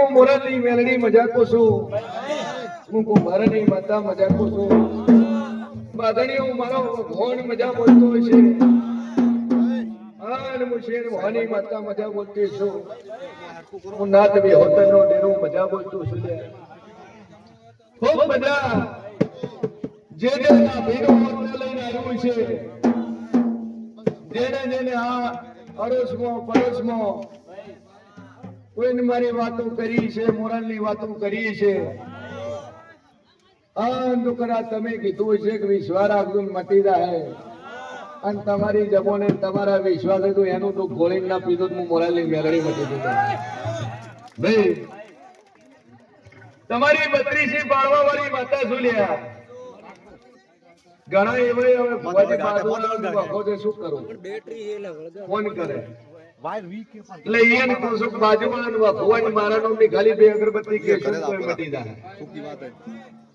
હું મોરાની મેલડી મજાકો છું. હું કુંભારની માતા મજાકો છું. બાદણી હું મારો ભગવાન મજા બોલતો છે. આન મુશેર ભવાની માતા મજા બોલતી છું. હું નાથ બી હોતનનો ડેરું મજા બોલતો છું. ખૂબ મજા. જે જે આ ભીડો લઈને આવ્યું છે. જેને જેને આ અડોશમાં પડોશમાં કોઈને મારી વાતો કરી છે મોરલની વાતો કરી છે. આ તમે કીધું છે કે વિશ્વા રાખજો ને હે. અને તમારી જબોને તમારા વિશ્વાસ હતો એનું તો ગોળીને ના પીધું તો હું મોરલની મેળવી મટી દીધું ભાઈ તમારી બત્રીસી પાડવા વાળી માતા શું લ્યા ઘણા એવા હવે છે શું કરું? ફોન કરે. એટલે એને કહું છું કે બાજુવાળાનું આ ભુવાજી ખાલી બે અગરબત્તી કે મટી જાય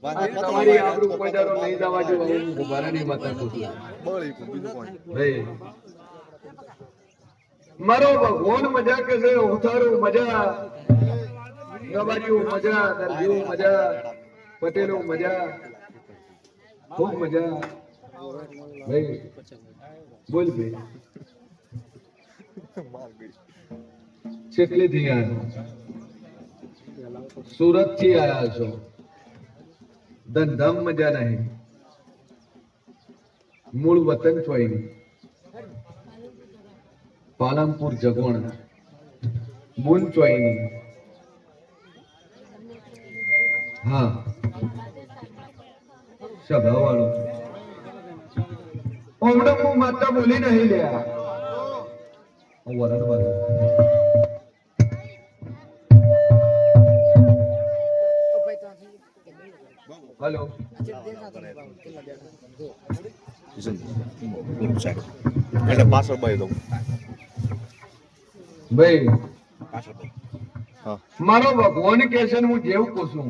આ તમારી આબરૂ કોઈ દાડો નહીં જવા જો હું ભુવારાની માતા કહું છું. ભાઈ મારો ભગવાન મજા કે છે ઉતારું મજા. ગવારીઓ મજા દરજીઓ મજા પટેલો મજા. ખૂબ મજા. ભાઈ બોલ ભાઈ કેટલી થી આવ્યા સુરતથી આવ્યા છો. ધંધામ મજા નહીં. મૂળ વતન છો પાલનપુર જગવણ. બુન ચોઈની હા. સભા વાળો હમણાં હું માતા બોલી નહીં લ્યા હું હલો એટલે પાછળ ભાઈ દઉં. ભાઈ હા. મારો ભગવાન કે છે ને હું જેવું કહું છું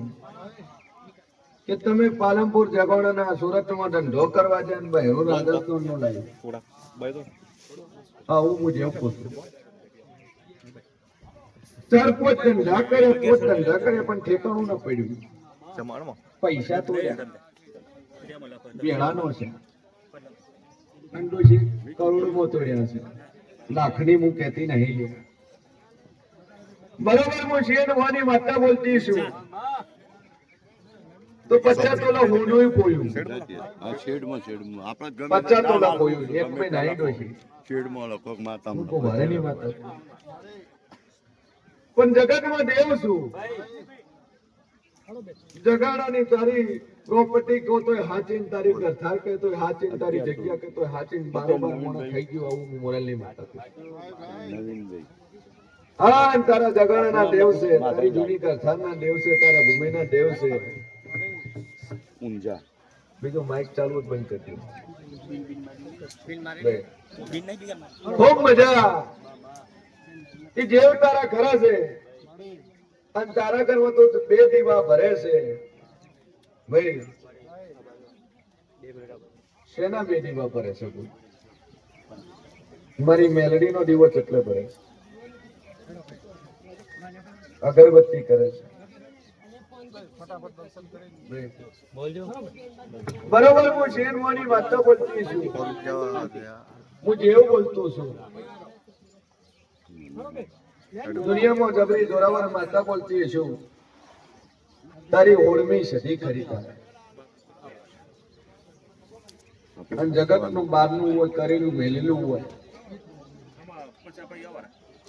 કે તમે પાલનપુર જગોડાના સુરતમાં ધંધો કરવા જાય ભાઈ ભાઈ રાજસ્થાન નો લાવી હું હું જેવું છું ચાર પોત ધંધા કરે પોત ધંધા કરે પણ ઠેકાણું ના પડ્યું. પૈસા તો વેળાનો છે. અંડો છે કરોડમાં તોડ્યા છે. લાખની હું કહેતી નહીં લે બરોબર હું શેરવાની માતા બોલતી છું. તો પચાસ તોલા હોનું પોયું. આ શેડમાં શેડમાં. આપણા ગમે પચાસ તોલા પોયું. એક મેં નાઈ શેડમાં લખો માતા પણ જગતમાં દેવ છું. જગાડાની તારી પ્રોપર્ટી કહો તોય હાચીન તારી પ્રથા કે તોય હાચીન તારી જગ્યા કે તોય હાચીન બારોબાર મોણો થઈ ગયું આવું હું મોરલની માતા નવીનભાઈ. હા તારા જગાડાના દેવ છે તારી જૂની કથાના દેવ છે તારા ભૂમિના દેવ છે. ઊંઝા. બીજું માઇક ચાલુ જ બંધ કરી દે. ખૂબ મજા. એ જેવ તારા ખરા છે. અને તારા ઘરમાં તો બે દીવા ભરે છે. ભાઈ શેના બે દીવા ભરે છે મારી મેલડી નો દીવો ચટલે ભરે? છે અગરબત્તી કરે છે. બરોબર, હું શેરવાની વાતો બોલતી છું. હું જેવું બોલતો છું. દુનિયામાં જબરી જોરાવર માતા બોલતી છું તારી ઓળમી સદી ખરી અને જગતનું બારનું હોય, કરેલું, મેલેલું હોય.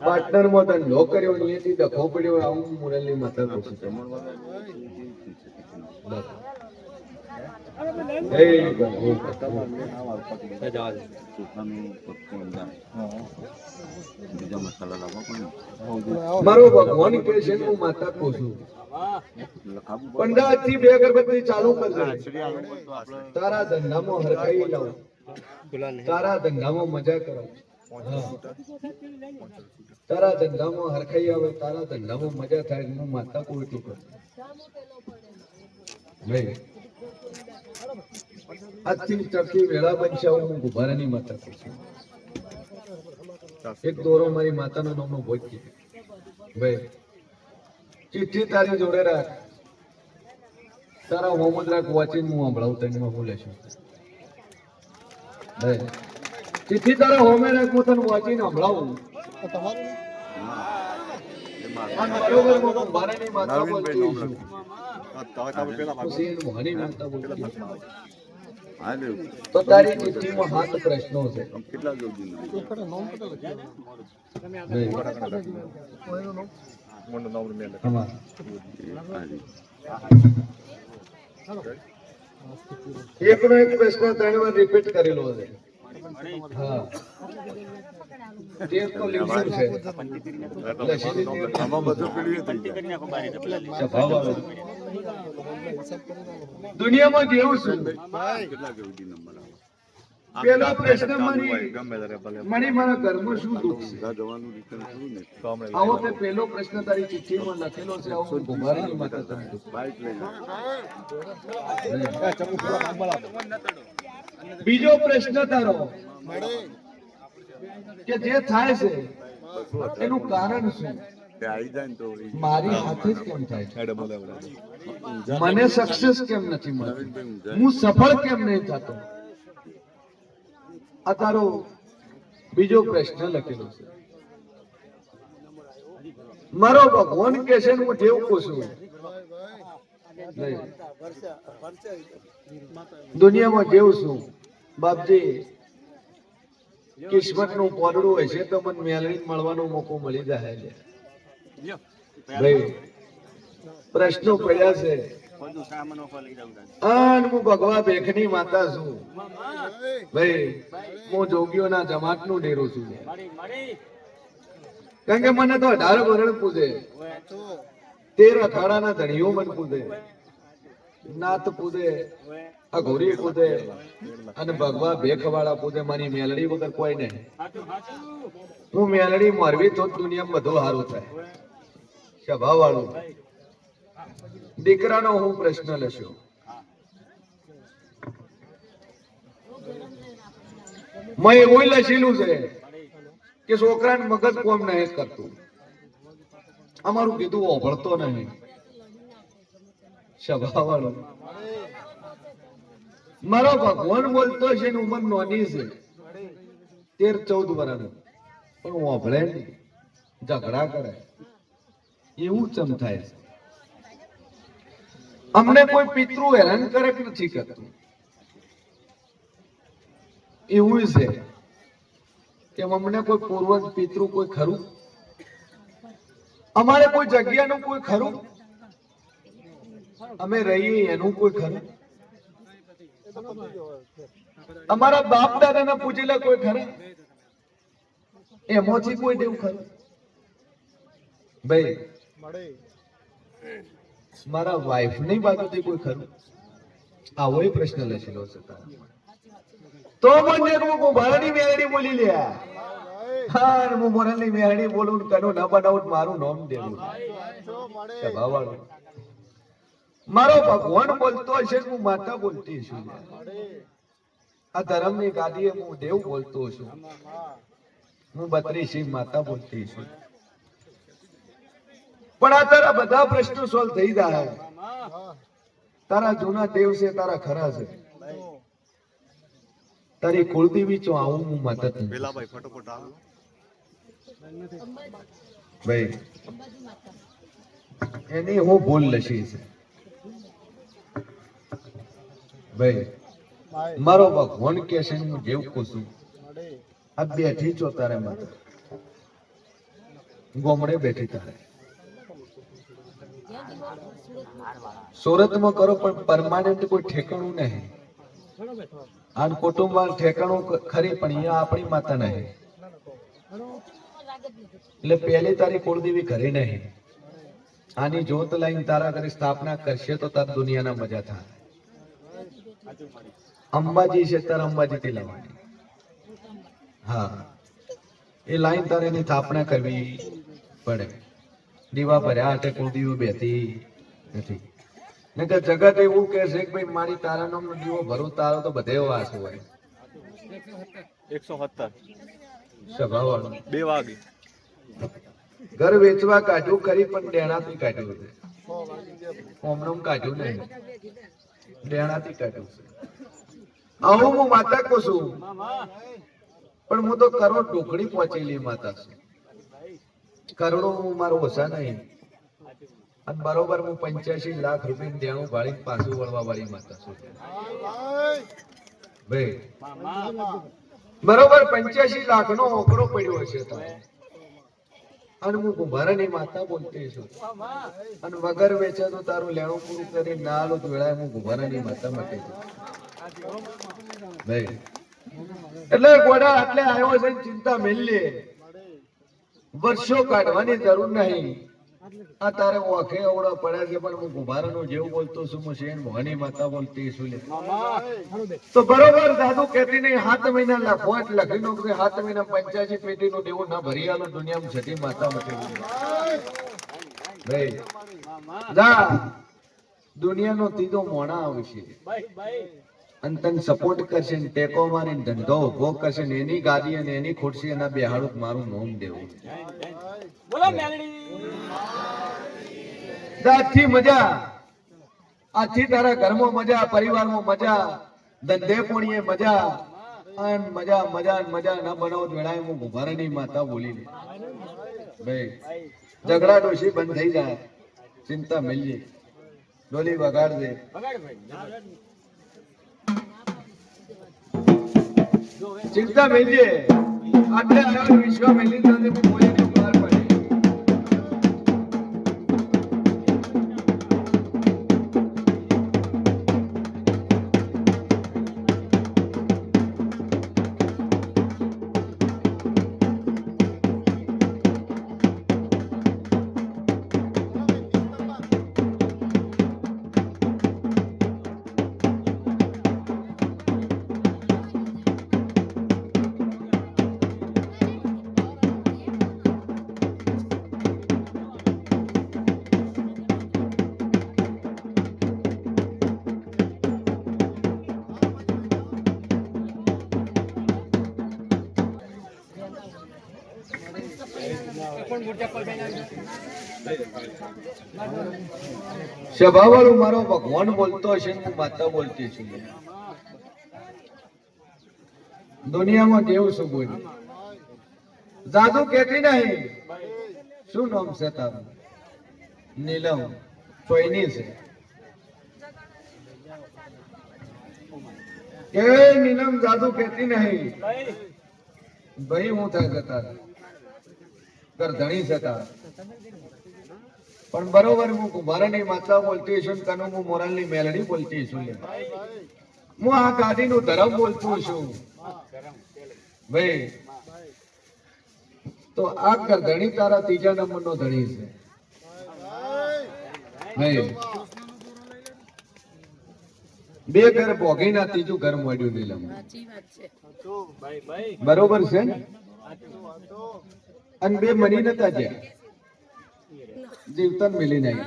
પાર્ટનરમાં તને કર્યો, અહીંયાથી દખો પડ્યો આવું મુરલી માતા કહું બે અગરબત્તી ચાલુ કરજો તારા ધંધામાં હરખાઈ તારા ધંધામાં મજા કરો. તારા ધંધામાં હરખાઈ આવે, તારા ધંધામાં મજા થાય, હું માતા કોઈ કરું. નહીં. આજથી વેળા બનશે હું ગુભારાની માતા કહું છું એક દોરો મારી માતાનો નામનો ભોજ ભાઈ ચિઠ્ઠી તારી જોડે રાખ. તારા મોહમ્મદ રાખ વાંચીને હું સંભળાવું તને હું લેશું. ભાઈ ચિઠ્ઠી તારા હોમે રાખ હું તને વાંચીને સંભળાવું તમારું? બરોબરની માતા બોલતી છું. તો તારી ચિઠ્ઠીમાં સાત પ્રશ્નો છે. કેટલા. એકનો એક પ્રશ્ન ત્રણ વાર રિપીટ કરેલો છે દુનિયામાં જેવું છું. કેટલા જોડી નંબર આવે પેલો પ્રશ્ન મને મારા ઘરમાં શું દુઃખ છે? આવો તે પેલો પ્રશ્ન તારી ચિઠ્ઠીમાં લખેલો છે આવો ગુમારેલી માતા તમે. બાઇક લઈને બીજો પ્રશ્ન તારો. કે જે થાય છે, એનું કારણ શું? મારી હાથે કેમ થાય છે? મને સક્સેસ કેમ નથી મળતી? હું સફળ કેમ નહીં થતો? આ તારો બીજો પ્રશ્ન લખેલો છે. મારો ભગવાન કે છે હું જેવું નહીં. દુનિયામાં જેવું છું. બાપજી કિસ્મતનું પોરડું છે તો મને મેલડી મળવાનો મોકો મળી જાય છે. ભાઈ, પ્રશ્નો પડ્યા છે. માતા છું. ભાઈ, હું જોગીઓના જમાતનું ડેરું છું. કારણ કે મને તો અઢાર વરણ પૂજે. તેર અખાડાના ધણીઓ મન પૂજે નાથ પૂજે, અઘોરી પૂજે અને ભગવા ભેખવાળા પૂજે. મારી મેલડી વગર કોઈ નહીં. હું મેલડી મારવી તો દુનિયામાં બધું સારું થાય. સભા વાળું દીકરાનો હું પ્રશ્ન લેશો? મેં એવું લખેલું છે કે છોકરાને મગજ કોમ નહીં કરતું. અમારું કીધું ઓભળતો નહીં. સ્વભાવ વાળો મારો ભગવાન બોલતો છે ને ઉંમર નોની છે. તેર ચૌદ વર્ષનો પણ હું ઓભળે ઝઘડા કરે. એવું ચમ થાય છે. અમને કોઈ પિતૃ હેરાન કરે કે નથી કરતું? એવું છે. કે અમને કોઈ પૂર્વજ પિતૃ કોઈ ખરું? અમારે કોઈ જગ્યાનું કોઈ ખરું? અમે રહીએ એનું કોઈ ખરું? અમારા બાપ દાદાને પૂછેલા કોઈ ખરા? એમાંથી કોઈ દેવું ખરું? ભાઈ, મારા વાઈફની બાજુથી કોઈ ખરું? આવો પ્રશ્ન લખેલો છે તો મને હું ભારતની મેરડી બોલી લ્યા અને હું મોરલની મેરડી બોલું ને કનું ન બનાવું મારું નામ દેવું. સ્વભાવવાળો. મારો ભગવાન બોલતો હશે હું માતા બોલતી છું આ ધર્મની ગાદીએ હું દેવ બોલતો છું. હું બત્રીસી માતા બોલતી છું. પણ આ તારા બધા પ્રશ્નો સોલ્વ થઈ જાય. તારા જૂના દેવ છે તારા ખરા છે. તારી કુળદેવી ચો આવું હું મદદ પેલા ભાઈ ફટોફટ આવો એની હું ભૂલ છે. ભાઈ, મારો ભગવાન કે છે હું જેવું છું. આ બેઠી છો તારે માતા ગોમડે બેઠી તારે. સુરતમાં કરો, પણ પરમાનન્ટ કોઈ ઠેકાણું નહીં. આન કુટુંબમાં ઠેકાણું ખરી, પણ અહીંયા આપણી માતા નહીં. એટલે પહેલી તારી કુળદેવી ઘરે નહીં. આની જોત લઈને તારા ઘરે સ્થાપના કરશે તો તાર દુનિયાના મજા થાય. અંબાજી છે તાર અંબાજી થી લાવવાની હા. એ લાઈન તારે એની સ્થાપના કરવી પડે. દીવા ભર્યા હાથે કુળદેવી બેઠી નથી. નકર જગત એવું કે છે કે ભાઈ મારી તારા નામનો દીવો ભરો તારો તો બધે વાસ હોય. એકસો સત્તર. સ્વભાવવાળો. બે વાગે. ઘર વેચવા કાઢ્યું, ખરી, પણ દેણાથી કાઢ્યું છે. ઓમનમ કાઢ્યું નહીં. દેણાથી કાઢ્યું છે. આવું, હું માતા કો છું. પણ હું તો કરોડ ટોકડી પહોંચેલી માતા છું કરોડો હું મારો ઓછા નહીં. અને બરોબર હું પંચ્યાસી લાખ રૂપિયા દેણું ભાળી પાછું વળવા વાળી માતા છું બરોબર પંચ્યાસી લાખ નો ઓકડો પડ્યો હશે તારે. અને હું કુંભારાની માતા બોલતી છું. અને વગર વેચે તો તારું લેવું પૂરું કરી ના લો જોડાય હું કુંભારાની માતા માટે એટલે ગોડા એટલે આવ્યો છે ચિંતા મેલી વર્ષો કાઢવાની જરૂર નહીં. આ તારે ઓખે અવળો પડ્યા છે, પણ હું કુંભારાનું જેવું બોલતો છું, હું શેન મોહની માતા બોલતી છું તો બરોબર, દાદુ કહેતી નહીં સાત મહિના લખો, એટલે લખી નો કે સાત મહિના પંચ્યાસી પેટી નું દેવું ના ભરી આલો દુનિયામાં છઠ્ઠી માતા મટી. જા, દુનિયાનો ત્રીજો મોણા આવશે. અને તને સપોર્ટ કરશે ને ટેકો મારીને ધંધો ઊભો કરશે ને એની ગાદી અને એની ખુરશી એના બેહાડું મારું નોમ દેવું. આજથી મજા. આજથી તારા ઘરમાં મજા પરિવારમાં મજા ધંધે પોણીએ મજા. અને મજા મજા ને મજા ન બનાવો તો વેળાએ હું ભૂભારાની માતા બોલી લે ભાઈ ઝઘડા ડોશી બંધ થઈ જાય. ચિંતા મિલજે ડોલી વગાડ દે ચિંતા મિલજે આટલે આવ્યો વિશ્વ મેલી સાથે હું સભાવાળું મારો ભગવાન બોલતો હશે હું માતા બોલતી છું. દુનિયામાં કેવું શું બોલ્યું જાદુ કેતી નહીં. શું નામ છે તારું? નીલમ. ચોઈની છે? કે નીલમ જાદુ કેતી નહીં. ભાઈ, હું થાય જતા કર ધણી છે પણ બરોબર હું કુમારની માતા બોલતી છું તને હું મોરાલની મેલડી બોલતી છું હું આ ગાદીનું ધરમ બોલતું છું. ભાઈ તો આ કર ધણી તારા ત્રીજા નંબરનો ધણી છે. ભાઈ બે ઘર ભોગીના ત્રીજું ઘર મળ્યું નીલમ બરોબર છે ને? અને બે મરી નતા જ્યાં જીવતન મિલી નહીં.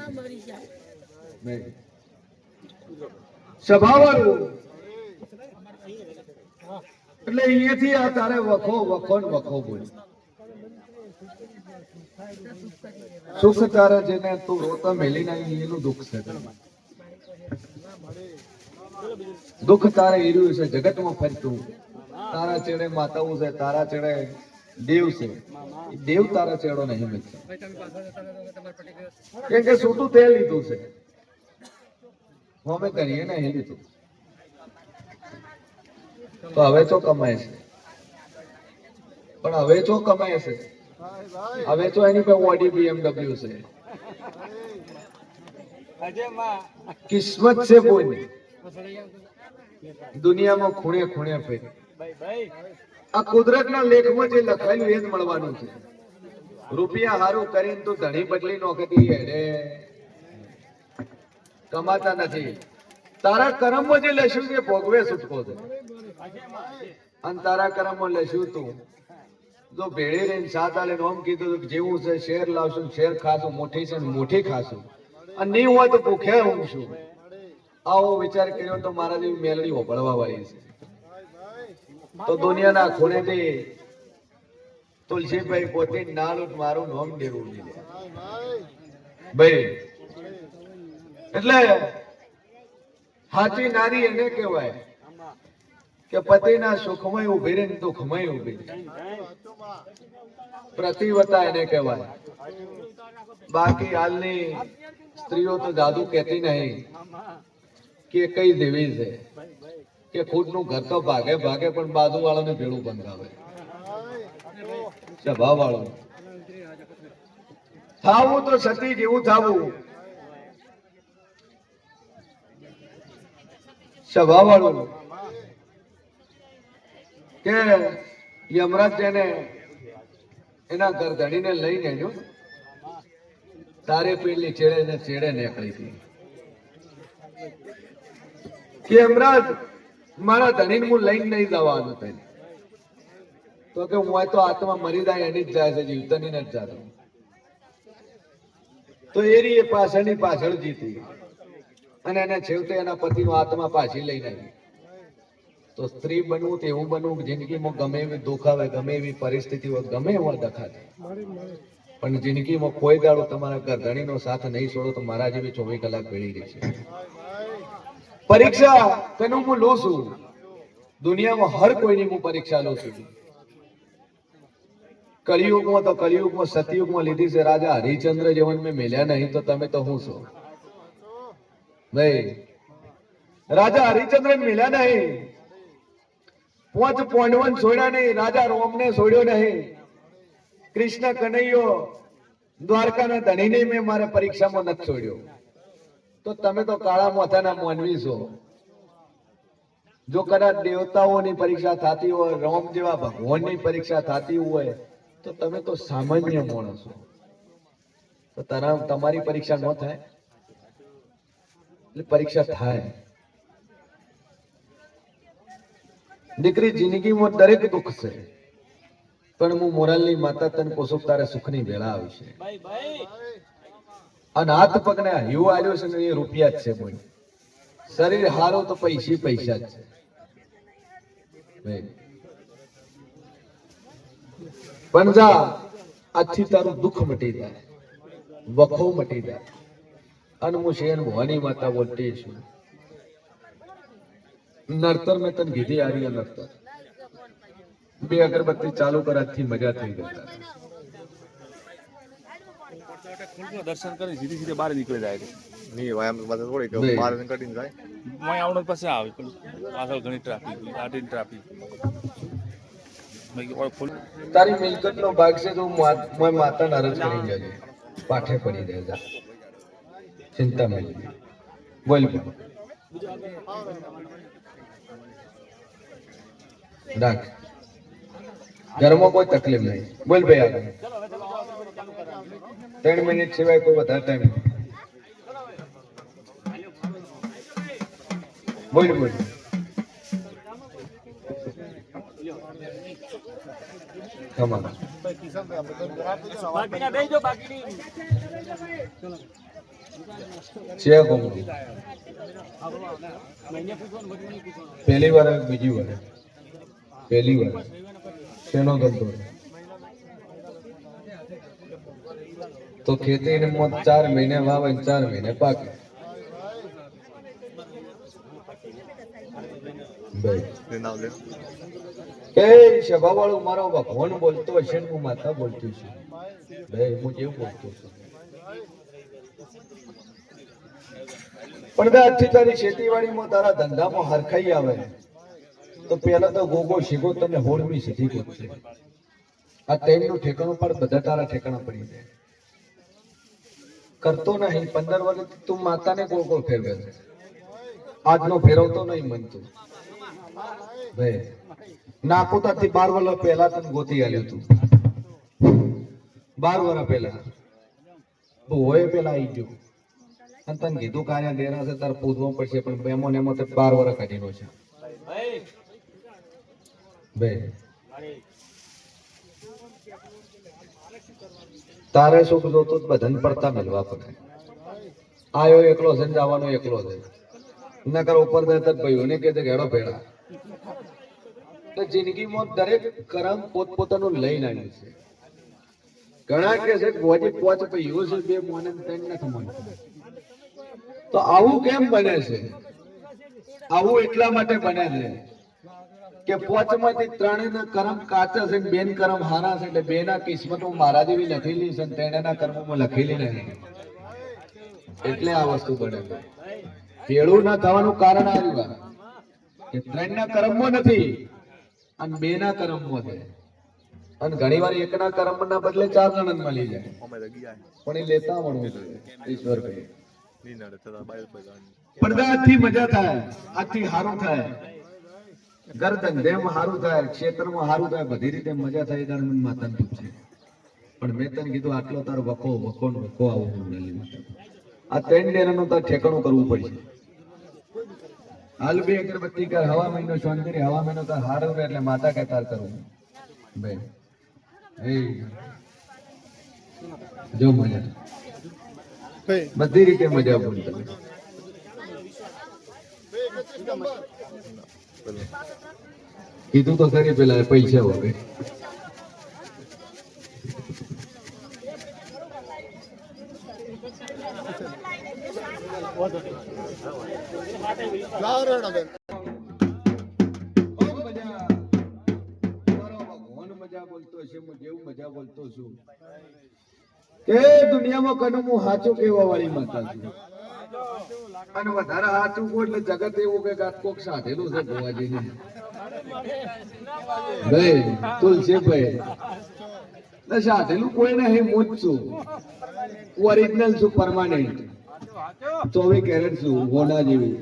નહીં. એટલે અહીંયાથી આ તારે વખો વખો ને વખો બોલ. સુખ તારે જેને તું રોતા મેલી નહીં એનું દુઃખ છે દુઃખ તારે હીર્યું છે જગતમાં ફરતું. તારા ચેડે માતાઓ છે તારા ચેડે દેવ છે. દેવ તારા ચેડો નહીં મિત્ર કેમ કે છૂટું તે લીધું છે. અમે કરીએ ને એ લીધું તો હવે તો કમાય છે. પણ હવે તો કમાય છે. હવે તો એની પાસે ઓડી બીએમડબલ્યુ છે. કિસ્મત છે કોઈની. દુનિયામાં ખૂણે ખૂણે ફેર. આ કુદરતના લેખમાં જે લખાયેલું એ જ મળવાનું છે. રૂપિયા હારું કરીને તું ધણી બદલી નોકરી એને કમાતા નથી. તારા કર્મમાં જે લેશું તે ભોગવે છૂટકો છે. અને તારા કર્મમાં લેશું તું. જો ભેળી રહીને સાત આલે ઓમ કીધું જેવું છે શેર લાવશું, શેર ખાશું, મોટી છે મોટી ખાશું. અને નહીં હોય તો ભૂખે ઊંઘશું. આવો વિચાર કર્યો તો મારા જેવી મેલડી હોપડવા વાળી છે. તો દુનિયાના ખૂણેથી તુલસીભાઈ પોતે નાનું મારું નામ દેવું નહીં ભાઈ, એટલે સાચી નારી એને કહેવાય કે પતિના સુખમય ઊભી રહી દુઃખમય ઊભી પ્રતિવતા એને કહેવાય. બાકી હાલની સ્ત્રીઓ તો જાદુ કહેતી નહીં કે કઈ દેવી છે. કે ખુદનું ઘર તો ભાગે ભાગે, પણ બાજુ વાળાને ભેળું બંધાવે. સભા વાળો થાવું તો સતી જેવું થાવું. સભા વાળો કે યમરાજ તેને એના ગરધણીને લઈને જો તારે પેલી છેડે ને ચેડે નીકળી હતી. કે યમરાજ મારા ધણીને હું લઈને નહીં જવાનો તને. તો કે હું તો આત્મા મરી જાય એની જ જાય છે, જીવતાની નથી જાતો. તો એ પાછળની પાછળ જીતી. અને એને છેવટે એના પતિનો આત્મા પાછી લઈને આવી. તો સ્ત્રી બનવું તો એવું બનવું, જિંદગીમાં ગમે એવી દુઃખ આવે, ગમે એવી પરિસ્થિતિ હોય, ગમે એવા દખાતે પણ જિંદગીમાં કોઈ દાડો તમારા ગરધણીનો સાથ નહીં છોડો તો મારા જેવી ચોવીસ કલાક ભેળી ગઈ છે. પરીક્ષા તેનું હું લઉં છું. દુનિયામાં હર કોઈની હું પરીક્ષા લઉં છું. કલયુગમાં તો કલયુગમાં, સતયુગમાં લીધી છે રાજા હરિચંદ્ર જેવન મેં મેલ્યા નહીં, તો તમે તો હું છો? નહીં. રાજા હરિચંદ્ર મેલ્યા નહીં. પોચ પોંડવન છોડ્યા નહીં, રાજા રોમને છોડ્યો નહીં. કૃષ્ણ કનૈયો દ્વારકાના ધણીને મેં મારા પરીક્ષામાં નથી છોડ્યો. તો તમે તો કાળા મોથાના માનવી છો. જો કદાચ દેવતાઓની પરીક્ષા થતી હોય, રોમ જેવા ભગવાનની પરીક્ષા થતી હોય, તો તમે તો સામાન્ય માણસ તો તારા તમારી પરીક્ષા ન થાય? એટલે પરીક્ષા થાય. દીકરી જિંદગીમાં દરેક દુઃખ છે. પણ હું મોરાલની માતા તને કોસુક તારે સુખની વેળા આવશે અને હાથ પગને હ્યુ આવ્યો છે એ રૂપિયા જ છે બોલ. શરીર હારો તો પૈસી પૈસા જ છે. પણ જા, આજથી તારું દુઃખ મટી જાય, વખો મટી જાય. અને હું શેર ભવાની માતા બોલતી છું. નર્તર મેં તને કીધી, આર્ય નર્તર. બે અગરબત્તી ચાલુ કર, આજથી મજા થઈ ગઈ. દર્શન કરી સીધી સીધી બહાર નીકળી જાય છે. નહીં ભાઈ આમ બધા થોડી કે. બહાર નીકળીને જાય. મય આવડો પાસે આવે આગળ ઘણી ટ્રાફિક આટી ટ્રાફિક તારી મિલકત નો ભાગ છે તો મા- મોય માતા નારાજ કરી જજે પાઠે પડી રહે જા. ચિંતા મેલી બોલ બોલ. રાખ. ઘરમાં કોઈ તકલીફ નહીં. બોલ ભાઈ આગળ. ત્રણ મિનિટ સિવાય કોઈ વધારે ટાઈમ બોલ બોલ. કમાલ છે કોણ? પહેલી વાર આવે કે બીજી વાર? પહેલી વાર. શેનો ધંધો? તો ખેતી ને મોત ચાર મહિને વાવે ચાર મહિને પાકે. કે સભા વાળો મારો ભગવાન બોલતો હશે ને હું માતા બોલતું છું. પણ આજથી તારી ખેતીવાડીમાં તારા ધંધામાં હરખાઈ આવે. તો પેલા તો ગોગો શીખો, તને હોળમી સીધી ગોતશે. આ તેમનું ઠેકાણું પણ બધા તારા ઠેકાણા પડી જાય. કરતો નહીં. પંદર વર્ષ તું માતાને ગોળ ગોળ ફેરવે છે? આજનો ફેરવતો નહીં મન તું ભાઈ નાકોતાથી બાર વર્ષ પહેલા તને ગોતી આવ્યું તું. બાર વર્ષ પહેલા. હોય પેલા આવી ગયું. અને તને કીધું કાર્ય દેરા છે તારે પૂછવો પડશે પણ બેમો ને એમો તો બાર વર્ષ કાઢીનો છે. બે તારે સુખ જોતું જ પડતા મેળવા પડે. આયો એકલો છે ને જવાનો એકલો છે. નકર ઉપર જાય તો ભાઈઓને કે ઘેડો ભેડા તો જિંદગીમાં દરેક કરમ પોતપોતાનું લઈને આવ્યું છે. ઘણા કે છે ગોજી પોચ ભાઈઓ છે, બે મોને ને ત્રણ નથી મોનતા. તો આવું કેમ બને છે? આવું એટલા માટે બને છે કે પોચમાંથી ત્રણેયના કર્મ કાચા છે બેન કર્મ હારા છે એટલે બેના કિસ્મતો મારા જેવી લખેલી છે ને ત્રણેયના કર્મોમાં લખેલી નથી. એટલે આ વસ્તુ બને છે. ભેળું ના થવાનું કારણ આવ્યું. કે ત્રણના કર્મમાં નથી અને બેના કર્મમાં છે. અને ઘણી વાર એકના કર્મના બદલે ચાર જણને મળી જાય. પણ એ લેતા જોઈએ ઈશ્વર ભાઈ નહીં નડે તો બાય બગાડ પડદા આજથી મજા થાય આજથી સારું થાય. ઘર ધંધેમાં સારું થાય ક્ષેત્રમાં સારું થાય બધી રીતે મજા થાય ત્યારે મને માતાને પૂછે પણ મેં તને કીધું આટલો તારો વકો વકો ને વખો આવો હું આ ત્રણ ડેરાનું તાર ઠેકાણું કરવું પડશે. હાલ બે અગરબત્તી કર હવા મહિનો શાંતિ હવા મહિનો તાર હારો રે એટલે માતા કે તાર કરવું. બે એ જો મજા. બધી રીતે મજા બોલતા. કીધું તો ખરી પેલા પૈસા વગર જેવું મજા બોલતો છું. કે દુનિયામાં કનું હું સાચું કહેવા વાળી માતા છું અને વધારે સાચું કોઈ એટલે જગત એવું કે કોક સાધેલું છે ભુવાજીને. ભાઈ, તુલસીભાઈ, ને સાધેલું કોઈ નહીં, હું જ છું. ઓરિજિનલ છું પરમાનન્ટ ચોવીસ કેરેટ છું, હોના જેવી.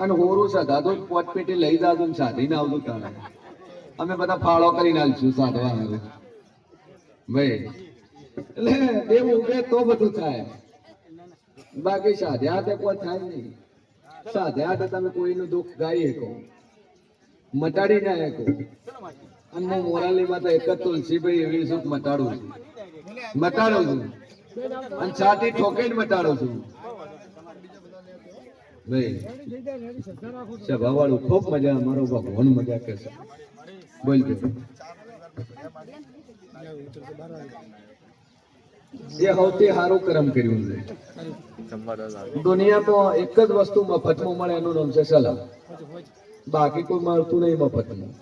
અને હોરું સધાતો પોત પેટી લઈ જાતું ને સાધીને આવતું તારે. અમે બધા ફાળો કરીને નાખશું સાધવા ભાઈ, એટલે દેવ ઉગે તો બધું થાય. બાકી સાધ્યા તે કોઈ થાય નહીં. સાધ્યા તો તમે કોઈનું દુઃખ ગાઈ શકો. મટાડી ના શકો. અને હું મોરાલી માં તો એક જ તુલસીભાઈ એવી સુખ મટાડું છું. મટાડું છું. અને છાતી ઠોકીને મટાડું છું. ભાઈ સભા વાળું ખૂબ મજા અમારો ભગવાન મજા કરશે. બોલ બેટા. જે સૌથી સારું કર્મ કર્યું છે. દસ દુનિયામાં એક જ વસ્તુ મફતમાં મળે એનું નામ છે સલાહ. બાકી કોઈ મળતું નહીં મફતમાં.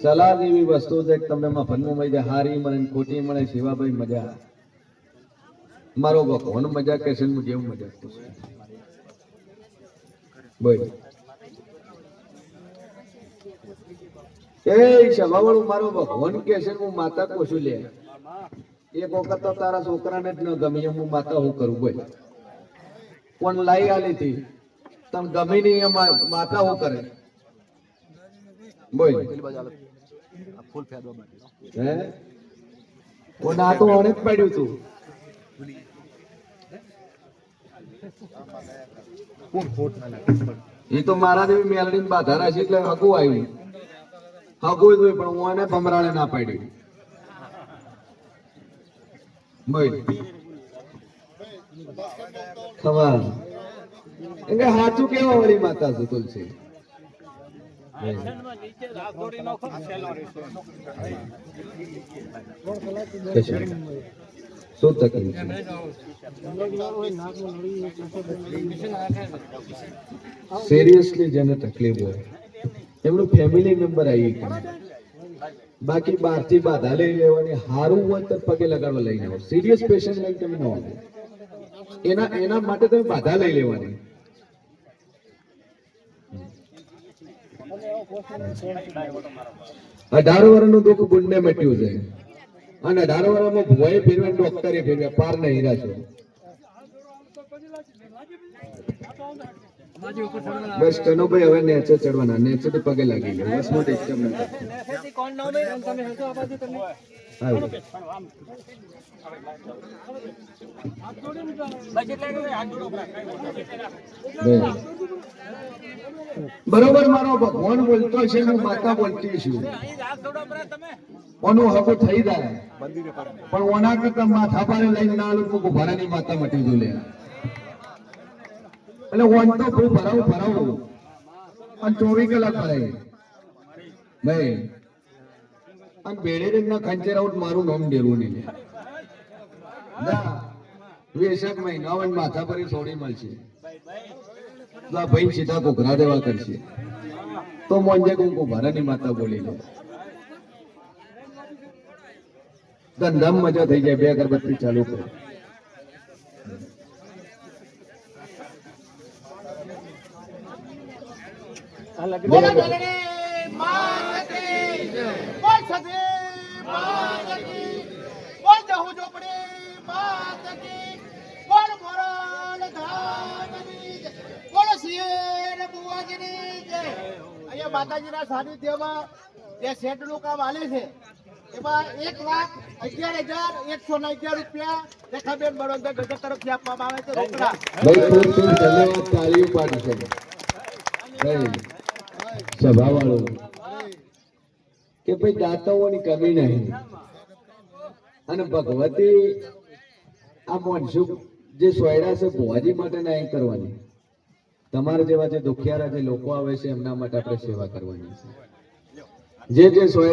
સલાહ જેવી વસ્તુ છે તમને મફતમાં મળી જાય, હારી મળે ખોટી મળે, શિવાભાઈ મજા. મારો ભગવાન મજા કહેશે હું જેવું મજા બોલ. એ સભાવાળું મારો ભગવાન કહેશે હું માતા કોશું લે. એક વખત તો તારા છોકરાને જ ન ગમી હું માતા હું કરું બોલ. પણ લાઈ આલી હતી. તને ગમી નહીં એમ માતા હું કરે. બોલ. તો પડ્યું તું. એ તો મારા જેવી મેલડી બાધા રાશી એટલે હગું આવ્યું હગું પણ હું એને ભમરાળે ના પાડ્યું. ખબર એટલે સાચું કેવા વળી માતા છે તુલસી? શું તકલીફ સિરિયસલી જેને તકલીફ હોય. એમનું ફેમિલી મેમ્બર આવી ગયા બાકી બહારથી બાધા લઈ લેવાની, હારું હોય તો પગે લગાડવા લઈ આવો સિરિયસ પેશન્ટ લઈને તમે ન આવો. એના એના માટે તમે બાધા લઈ લેવાની. અઢાર વર્ષનું દુઃખ ગુંડને મટ્યું છે. અને અઢાર વર્ષમાં ભુવાએ ફેરવે ડોક્ટરે ફેરવે પાર નહીં છો. બસ કનુભાઈ હવે નેચે ચડવાના. નેચે તો પગે લાગી ગયો. બસ મોટી એકદમ. બરોબર, મારો ભગવાન બોલતો છે હું માતા બોલતી છું. હકું થઈ જાય. પણ ઓના કરતા માથા પારે લઈને ના લોકો તો ભરાની માતા મટી જો લે એટલે ઓન તો ખૂબ ભરાવું ભરાવું. અને ચોવીસ કલાક ભરાય. ભાઈ અને બેડે ના ખંચેર આઉટ મારું નામ ડેરવું નહીં. વેશક મહિના વન માથા પર સોડી મળશે. તો ભાઈ સીધા કોકરા દેવા કરશે. તો મોંજે કુંકુ ભરાની માતા બોલી લે. ધંધામ મજા થઈ જાય, બે અગરબત્તી ચાલુ કરો બોલો મેલડી માત કી બોલ સતી માત કી બોલ જહુ ઝોપડી માત કી બોલ મોરલ ધામની જય. બોલો શિર બુવાજીની જય અહીંયા માતાજીના સાનિધ્યમાં જે શેડનું કામ હાલે છે એમાં એક લાખ અગિયાર હજાર એકસો ને અગિયાર રૂપિયા રેખાબેન બરોડા ગજર તરફથી આપવામાં આવે છે. રોકડા. ભાઈ ખૂબ ખૂબ ધન્યવાદ તાળીઓ પાડશે ભાઈ સભા વાળો કે ભાઈ દાતાઓની કમી નહીં. અને ભગવતી આ મોનસુખ જે સોયડા છે ભુવાજી માટે નહીં કરવાની. તમારા જેવા જે દુખિયારા જે લોકો આવે છે, એમના માટે આપણે સેવા કરવાની છે. જે જે સોયડા